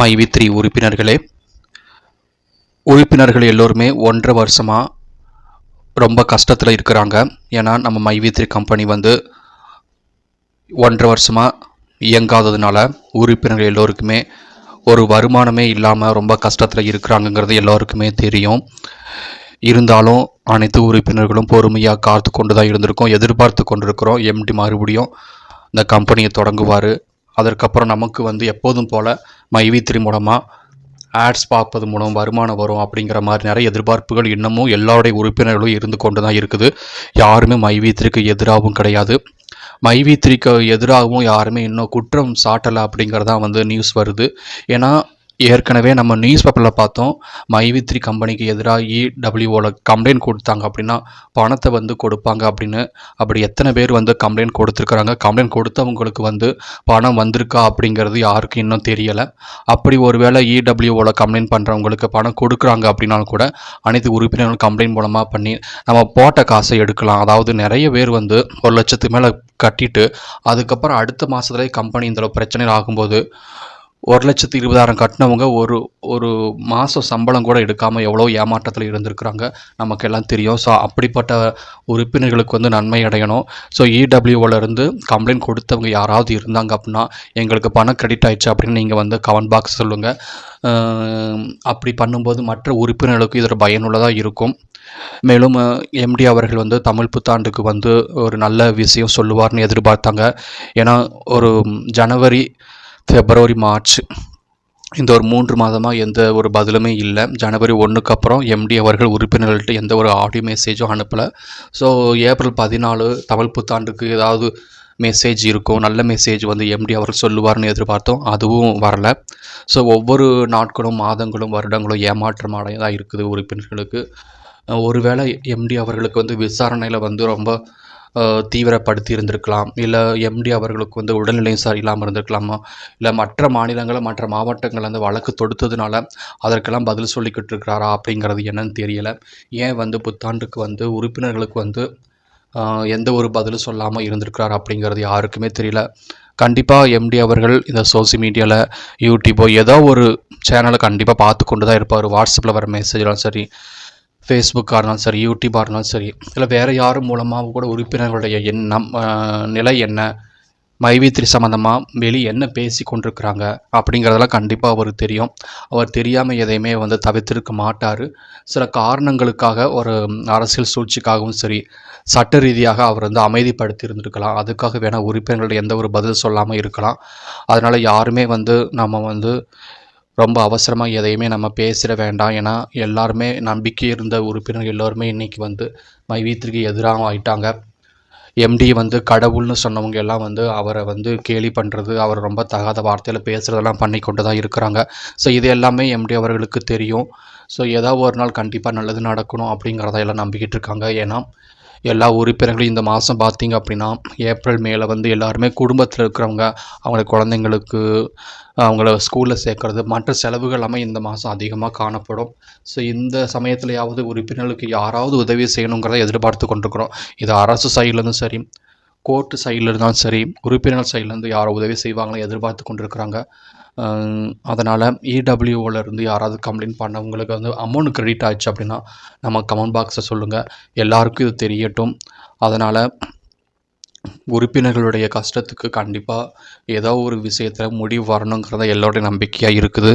மைவி உறுப்பினர்களே உறுப்பினர்கள் எல்லோருமே ஒன்றரை வருஷமாக ரொம்ப கஷ்டத்தில் இருக்கிறாங்க. ஏன்னா நம்ம மைவித்ரி கம்பெனி வந்து ஒன்றரை வருஷமாக இயங்காததுனால உறுப்பினர்கள் எல்லோருக்குமே ஒரு வருமானமே இல்லாமல் ரொம்ப கஷ்டத்தில் இருக்கிறாங்கங்கிறது எல்லோருக்குமே தெரியும். இருந்தாலும் அனைத்து உறுப்பினர்களும் பொறுமையாக காத்து கொண்டு தான் இருந்திருக்கோம் எதிர்பார்த்து கொண்டிருக்கிறோம் எம்டி மறுபடியும் இந்த கம்பெனியை தொடங்குவார். அதற்கப்புறம் நமக்கு வந்து எப்போதும் போல் மைவி த்ரீ மூலமாக ஆட்ஸ் பார்ப்பது மூலம் வருமானம் வரும் அப்படிங்கிற மாதிரி நிறைய எதிர்பார்ப்புகள் இன்னமும் எல்லாருடைய உறுப்பினர்களும் இருந்து கொண்டு தான் இருக்குது. யாருமே மைவி த்ரீக்கு எதிராகவும் கிடையாது. மைவி த்ரீக்கு எதிராகவும் யாருமே இன்னும் குற்றம் சாட்டலை அப்படிங்கிறதான் வந்து நியூஸ் வருது. ஏன்னா ஏற்கனவே நம்ம நியூஸ் பேப்பரில் பார்த்தோம் மைவி த்ரீ கம்பெனிக்கு எதிராக இடபிள்யூஓவில் கம்ப்ளைண்ட் கொடுத்தாங்க அப்படின்னா பணத்தை வந்து கொடுப்பாங்க அப்படின்னு. அப்படி எத்தனை பேர் வந்து கம்ப்ளைண்ட் கொடுத்துருக்குறாங்க? கம்ப்ளைண்ட் கொடுத்தவங்களுக்கு வந்து பணம் வந்திருக்கா அப்படிங்கிறது யாருக்கும் இன்னும் தெரியலை. அப்படி ஒருவேளை இடபிள்யூஓவில் கம்ப்ளைண்ட் பண்ணுறவங்களுக்கு பணம் கொடுக்குறாங்க அப்படின்னாலும் கூட அனைத்து உறுப்பினர்களும் கம்ப்ளைண்ட் மூலமாக பண்ணி நம்ம போட்ட காசை எடுக்கலாம். அதாவது நிறைய பேர் வந்து ஒரு லட்சத்துக்கு மேலே கட்டிட்டு அதுக்கப்புறம் அடுத்த மாதத்துலேயே கம்பெனி இந்த பிரச்சனையில் ஆகும்போது ஒரு லட்சத்து இருபதாயிரம் கட்டினவங்க ஒரு ஒரு மாதம் சம்பளம் கூட எடுக்காமல் எவ்வளோ ஏமாற்றத்தில் இருந்திருக்கிறாங்க. நமக்கெல்லாம் தெரியும். ஸோ அப்படிப்பட்ட உறுப்பினர்களுக்கு வந்து நன்மை அடையணும். ஸோ இடபிள்யூவிலேருந்து கம்ப்ளைண்ட் கொடுத்தவங்க யாராவது இருந்தாங்க அப்படின்னா எங்களுக்கு பணம் கிரெடிட் ஆயிடுச்சு அப்படின்னு நீங்கள் வந்து கமெண்ட் பாக்ஸ் சொல்லுங்கள் அப்படி பண்ணும்போது மற்ற உறுப்பினர்களுக்கு இதில் பயனுள்ளதாக இருக்கும். மேலும் எம்டி அவர்கள் வந்து தமிழ் புத்தாண்டுக்கு வந்து ஒரு நல்ல விஷயம் சொல்லுவார்னு எதிர்பார்த்தாங்க. ஏன்னா ஒரு ஜனவரி ஃபெப்ரவரி மார்ச் இந்த ஒரு மூன்று மாதமாக எந்த ஒரு பதிலுமே இல்லை. ஜனவரி ஒன்றுக்கு அப்புறம் எம்டி அவர்கள் உறுப்பினர்கள்ட்ட எந்த ஒரு ஆடியோ மெசேஜும் அனுப்பலை. ஸோ ஏப்ரல் பதினாலு தமிழ் புத்தாண்டுக்கு ஏதாவது மெசேஜ் இருக்கும் நல்ல மெசேஜ் வந்து எம்டி அவர்கள் சொல்லுவார்னு எதிர்பார்த்தோம். அதுவும் வரல. ஸோ ஒவ்வொரு நாட்களும் மாதங்களும் வருடங்களும் ஏமாற்றமாக தான் இருக்குது உறுப்பினர்களுக்கு. ஒருவேளை எம்டி அவர்களுக்கு வந்து விசாரணையில் வந்து ரொம்ப தீவிரப்படுத்தி இருந்திருக்கலாம் இல்லை எம்டி அவர்களுக்கு வந்து உடல்நிலையும் சரியில்லாமல் இருந்திருக்கலாமா? இல்லை மற்ற மாநிலங்களில் மற்ற மாவட்டங்களில் வந்து வழக்கு தொடுத்ததுனால அதற்கெல்லாம் பதில் சொல்லிக்கிட்டு இருக்கிறாரா அப்படிங்கிறது என்னன்னு தெரியலை. ஏன் வந்து புத்தாண்டுக்கு வந்து உறுப்பினர்களுக்கு வந்து எந்த ஒரு பதிலும் சொல்லாமல் இருந்திருக்கிறார் அப்படிங்கிறது யாருக்குமே தெரியல. கண்டிப்பாக எம்டி அவர்கள் இந்த சோசியல் மீடியாவில் யூடியூப்போ ஏதோ ஒரு சேனலை கண்டிப்பாக பார்த்து கொண்டு தான் இருப்பார். வாட்ஸ்அப்பில் வர மெசேஜ்லாம் சரி ஃபேஸ்புக்காக இருந்தாலும் சரி யூடியூப்பாக இருந்தாலும் சரி இல்லை வேறு யார் மூலமாக கூட உறுப்பினர்களுடைய எண்ணம் நிலை என்ன மைவித்திரி சம்மந்தமாக வெளி என்ன பேசி கொண்டிருக்கிறாங்க அப்படிங்கிறதெல்லாம் கண்டிப்பாக அவருக்கு தெரியும். அவர் தெரியாமல் எதையுமே வந்து தவிர்த்திருக்க மாட்டார். சில காரணங்களுக்காக ஒரு அரசியல் சூழ்ச்சிக்காகவும் சரி சட்ட ரீதியாக அவர் வந்து அமைதிப்படுத்தி இருந்திருக்கலாம். அதுக்காக வேணால் உறுப்பினர்கள் எந்த ஒரு பதில் சொல்லாமல் இருக்கலாம். அதனால் யாருமே வந்து நம்ம வந்து ரொம்ப அவசரமாக எதையுமே நம்ம பேசிட வேண்டாம். ஏன்னா எல்லாருமே நம்பிக்கை இருந்த உறுப்பினர்கள் எல்லோருமே இன்றைக்கி வந்து மைவீத்திற்கு எதிராக ஆயிட்டாங்க. எம்டி வந்து கடவுள்னு சொன்னவங்க எல்லாம் வந்து அவரை வந்து கேலி பண்ணுறது அவர் ரொம்ப தகாத வார்த்தையில் பேசுகிறதெல்லாம் பண்ணி கொண்டு தான் இருக்கிறாங்க. ஸோ இது எல்லாமே எம்டி அவர்களுக்கு தெரியும். ஸோ ஏதாவது ஒரு நாள் கண்டிப்பாக நல்லது நடக்கணும் அப்படிங்கிறத எல்லாம் நம்பிக்கிட்டு இருக்காங்க. ஏன்னா எல்லா உறுப்பினர்களும் இந்த மாதம் பார்த்திங்க அப்படின்னா ஏப்ரல் மேலே வந்து எல்லாருமே குடும்பத்தில் இருக்கிறவங்க அவங்கள குழந்தைங்களுக்கு அவங்கள ஸ்கூலில் சேர்க்குறது மற்ற செலவுகள் எல்லாமே இந்த மாதம் அதிகமாக காணப்படும். ஸோ இந்த சமயத்துலையாவது உறுப்பினர்களுக்கு யாராவது உதவி செய்யணுங்கிறத எதிர்பார்த்து கொண்டிருக்கிறோம். இது அரசு சைட்லேருந்தும் சரி கோர்ட்டு சைடில் இருந்தாலும் சரி உறுப்பினர் சைட்லேருந்து யாரோ உதவி செய்வாங்களோ எதிர்பார்த்து கொண்டிருக்கிறாங்க. அதனால் இடபிள்யூஓலேருந்து யாராவது கம்ப்ளைண்ட் பண்ணவங்களுக்கு வந்து அமௌண்ட் க்ரெடிட் ஆச்சு அப்படின்னா நம்ம கமெண்ட் பாக்ஸை சொல்லுங்கள் எல்லாருக்கும் இது தெரியட்டும். அதனால் உறுப்பினர்களுடைய கஷ்டத்துக்கு கண்டிப்பாக ஏதோ ஒரு விஷயத்தில் முடிவு வரணுங்கிறத எல்லோருடைய நம்பிக்கையாக இருக்குது.